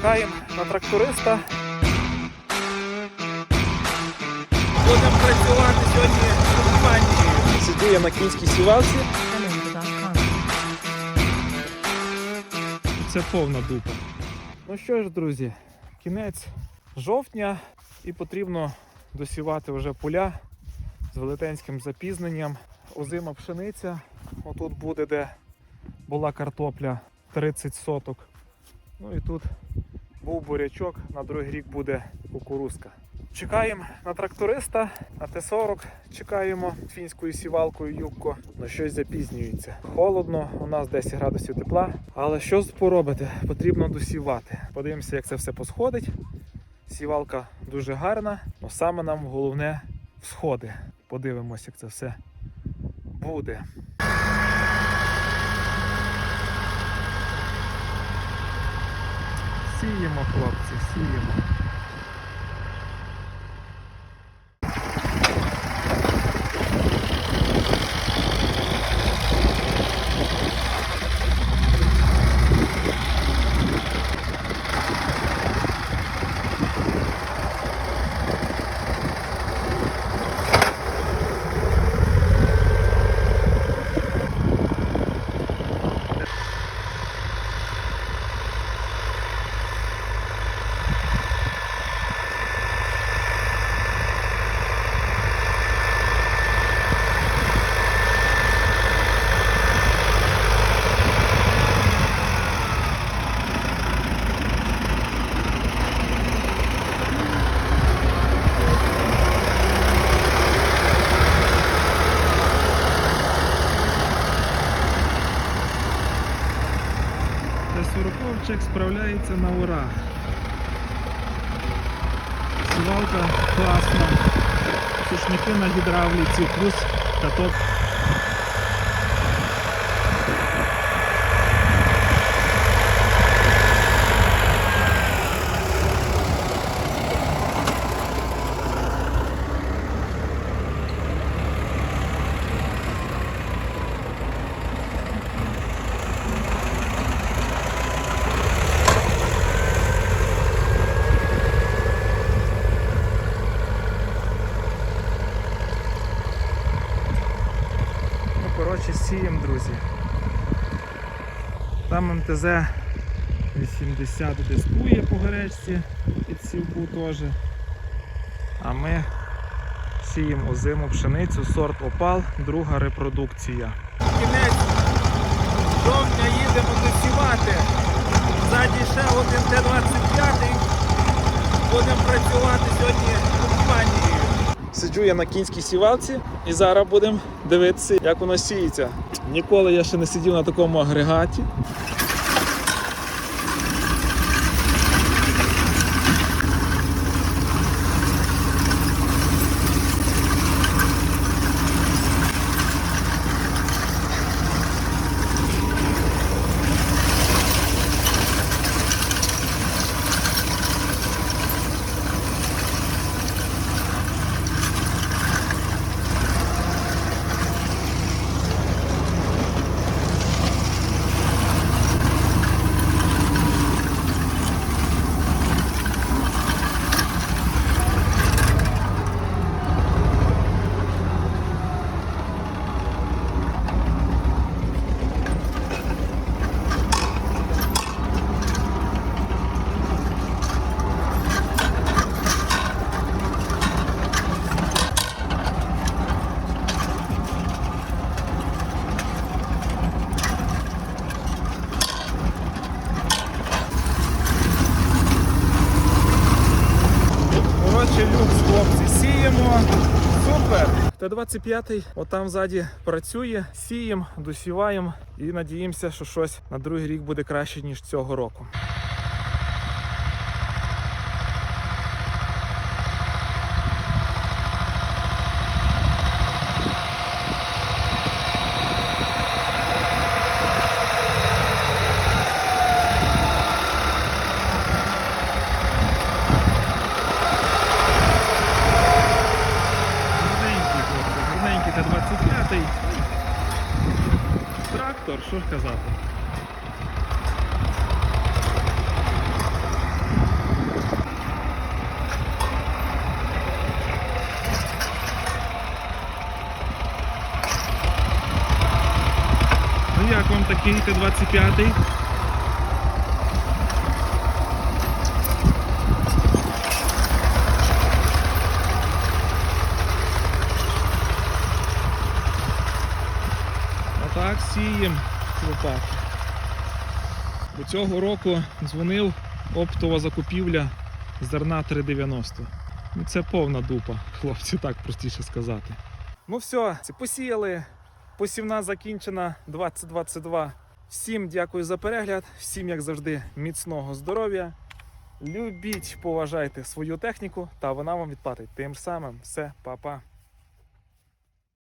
Чекаємо на тракториста. Будемо працювати сьогодні з компанією. Сидю я на кінській сівалці. Це повна дупа. Ну що ж, друзі, кінець жовтня і потрібно досівати вже поля з велетенським запізненням. Озима пшениця. Отут буде, де була картопля 30 соток. Ну і тут був бурячок, на другий рік буде кукурузка. Чекаємо на тракториста, на Т-40 чекаємо фінською сівалкою юбко. Ну щось запізнюється. Холодно, у нас 10 градусів тепла. Але що поробити? Потрібно досівати. Подивимося, як це все посходить. Сівалка дуже гарна, але саме нам головне всходи. Подивимося, як це все буде. Сіємо, хлопці, сіємо. Та Сороковчик справляється на ура. Свалка класна. Сушники на гідравліці, плюс каток. Ну, коротше, сієм, друзі. Там МТЗ 80 дискує по гарячці під сівбу теж. А ми сіємо озиму пшеницю, сорт Опал, друга репродукція. Кінець жовтня їдемо досівати. Ззаді ще один Т-25. Будемо працювати сьогодні компанією. Сиджу я на кінській сівалці і зараз будемо дивитися, як воно сіється. Ніколи я ще не сидів на такому агрегаті. Коротше, люкс, сіємо. Супер! Т-25, отам ззаді працює, сіємо, досіваємо і надіємося, що щось на другий рік буде краще, ніж цього року. що ж казати. Ну як вам такий Т-25? Так, сієм хлопак. До цього року дзвонив оптова закупівля зерна 3,90. Ну це повна дупа, хлопці, так простіше сказати. Ну все, посіяли. Посівна закінчена 2022. Всім дякую за перегляд, всім, як завжди, міцного здоров'я. Любіть, поважайте свою техніку, та вона вам відплатить. Тим самим все, па-па.